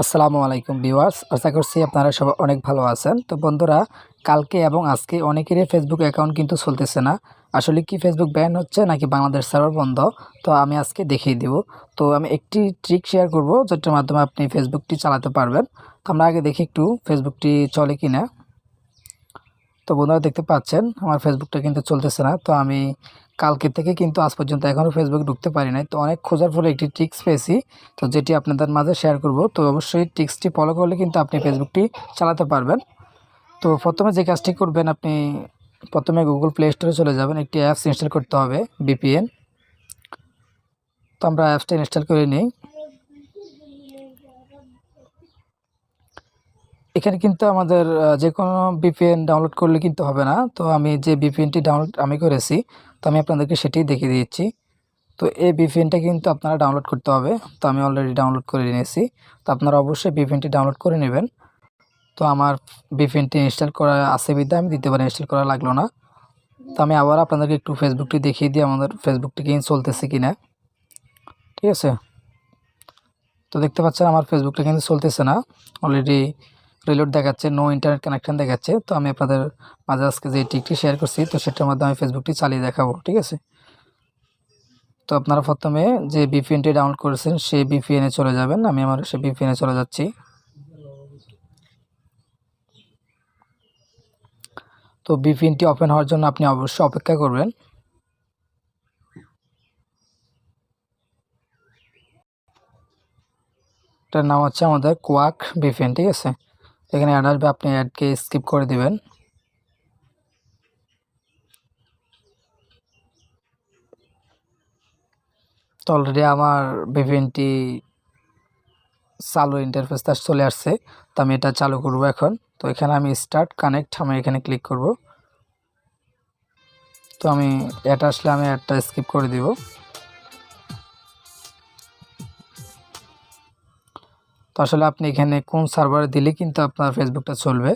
আসসালামু আলাইকুম ভিউয়ার্স, আশা করছি আপনারা সবাই অনেক ভালো আছেন। তো বন্ধুরা, কালকে এবং আজকে অনেকেরই ফেসবুক অ্যাকাউন্ট কিন্তু চলতেছে না। আসলে কি ফেসবুক ব্যান হচ্ছে নাকি বাংলাদেশ সার্ভার বন্ধ? তো আমি আজকে দেখিয়ে দিব। তো আমি একটি ট্রিক শেয়ার করব, যেটার মাধ্যমে আপনি ফেসবুকটি চালাতে পারবেন। তো আমরা আগে দেখি একটু ফেসবুকটি চলে কি না তো বন্ধুরা দেখতে পাচ্ছেন, আমার ফেসবুকটা কিন্তু চলতেছে না। তো আমি কালকে থেকে কিন্তু আজ পর্যন্ত এখনও ফেসবুক ঢুকতে পারি নাই। তো অনেক খোঁজার ফলে একটি ট্রিক্স পেয়েছি, তো যেটি আপনাদের মাঝে শেয়ার করব। তো অবশ্যই ট্রিক্সটি ফলো করলে কিন্তু আপনি ফেসবুকটি চালাতে পারবেন। তো প্রথমে যে কাজটি করবেন, আপনি প্রথমে গুগল প্লে স্টোরে চলে যাবেন। একটি অ্যাপস ইনস্টল করতে হবে বিপিএন তো আমরা অ্যাপসটা ইনস্টল করে নিই। এখানে কিন্তু আমাদের যে কোনো বিপিএন ডাউনলোড করলে কিন্তু হবে না। তো আমি যে বিপিএনটি ডাউনলোড আমি করেছি, তো আমি আপনাদেরকে সেটি দেখিয়ে দিচ্ছি। তো এই বিপিএনটা কিন্তু আপনারা ডাউনলোড করতে হবে। তো আমি অলরেডি ডাউনলোড করে নিয়েছি। তো আপনারা অবশ্যই বিপিএনটি ডাউনলোড করে নেবেন। তো আমার বিপিএনটি ইনস্টল করা আছে বিদ্যা, আমি দিতে পারি ইনস্টল করা লাগল না। তো আমি আবার আপনাদেরকে একটু ফেসবুকটি দেখিয়ে দিই, আমাদের ফেসবুকটি কি চলতেছে কি না ঠিক আছে? তো দেখতে পাচ্ছেন আমার ফেসবুকটা কিন্তু চলতেছে না। অলরেডি রিলোড দেখাচ্ছে নো ইন্টারনেট কানেকশন দেখাচ্ছে। তো আমি আপনাদের মাঝে আজকে যে টিকটি শেয়ার করছি, তো সেটার মাধ্যমে ফেসবুকটি চালিয়ে দেখাবো, ঠিক আছে? তো আপনারা প্রথমে যে বিপিএনটি ডাউনলোড করেছেন, সেই বিপিএনে চলে যাবেন। আমি আমার সেই বিপিএনে চলে যাচ্ছি। তো বিপিএনটি ওপেন হওয়ার জন্য আপনি অবশ্যই অপেক্ষা করবেন। এটার নাম হচ্ছে আমাদের কোয়াক বিপিএন ঠিক আছে? এখানে অ্যাড আসবে, আপনি অ্যাডকে স্কিপ করে দিবেন। তো অলরেডি আমার ভিপিএনটি চালু ইন্টারফেসটা চলে আসছে, তো আমি এটা চালু করব এখন। তো এখানে আমি স্টার্ট কানেক্ট আমি এখানে ক্লিক করব। তো আমি এটা আসলে আমি অ্যাডটা স্কিপ করে দিব। তো আসলে আপনি এখানে কোন সার্ভারে দিলে কিন্তু আপনার ফেসবুকটা চলবে।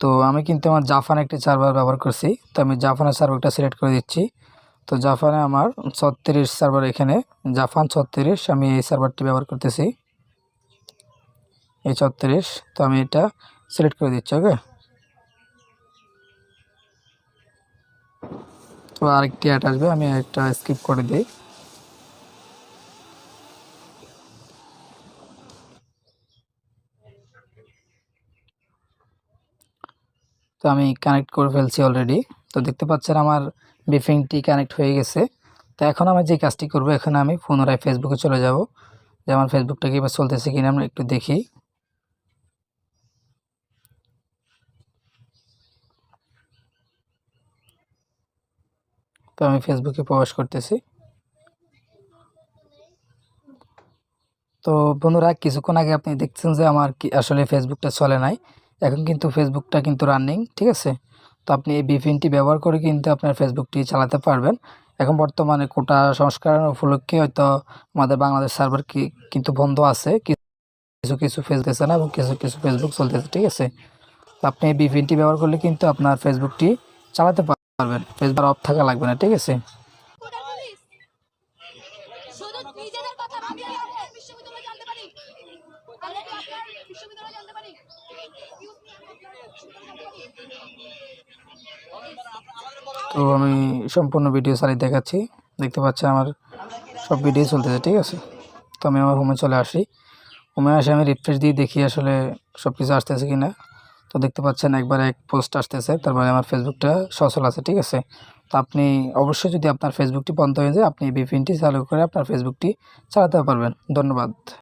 তো আমি কিন্তু আমার জাফান একটি সার্ভার ব্যবহার করছি। তো আমি জাফানের সার্ভারটা সিলেক্ট করে দিচ্ছি। তো জাফানে আমার ছত্রিশ সার্ভার এখানে। জাফান ছত্রিশ, আমি এই সার্ভারটি ব্যবহার করতেছি। এই ছত্রিশ, তো আমি এটা সিলেক্ট করে দিচ্ছি, ওকে? তো আরেকটি অ্যাড আসবে, আমি একটা স্কিপ করে দিই। তো আমি কানেক্ট করে ফেলছি অলরেডি তো দেখতে পাচ্ছেন আমার বিফিংটি কানেক্ট হয়ে গেছে। তো এখন আমি যে কাজটি করব, এখন আমি পুনরায় ফেসবুকে চলে যাব। যে আমার ফেসবুকটা কি এবার চলতেছে কিনা আমরা একটু দেখি। তো আমি ফেসবুকে প্রবেশ করতেছি। তো বন্ধুরা, কিছুক্ষণ আগে আপনি দেখছেন যে আমার কি আসলে ফেসবুকটা চলে নাই। এখন কিন্তু ফেসবুকটা কিন্তু রানিং ঠিক আছে? তো আপনি এই বিপিএনটি ব্যবহার করে কিন্তু আপনার ফেসবুকটি চালাতে পারবেন। এখন বর্তমানে কোটা সংস্করণ উপলক্ষে হয়তো আমাদের বাংলাদেশ সার্ভার কি কিন্তু বন্ধ আছে। কিছু কিছু ফেসবুক না এবং কিছু কিছু ফেসবুক চলতেছে, ঠিক আছে? তো আপনি এই বিপিএনটি ব্যবহার করলে কিন্তু আপনার ফেসবুকটি চালাতে পারবেন। ফেসবুক অফ থাকা লাগবে না, ঠিক আছে? নিজেদের কথা আমরা বিশ্ববিদ্যালয়ে জানতে পারি। বিশ্ববিদ্যালয়ে জানতে পারি? তো আমি সম্পূর্ণ ভিডিও চালিয়ে দেখাচ্ছি। দেখতে পাচ্ছেন আমার সব ভিডিও চলতেছে, ঠিক আছে? তো আমি আমার হোমে চলে আসি। হোমে আসে আমি রিফ্রেশ দিয়ে দেখি আসলে সব কিছু আসতেছে কি না তো দেখতে পাচ্ছেন একবার এক পোস্ট আসতেছে, তারপরে আমার ফেসবুকটা সচল আছে, ঠিক আছে? তো আপনি অবশ্যই যদি আপনার ফেসবুকটি বন্ধ হয়ে যায়, আপনি এই বিপিনটি চালু করে আপনার ফেসবুকটি চালাতে পারবেন। ধন্যবাদ।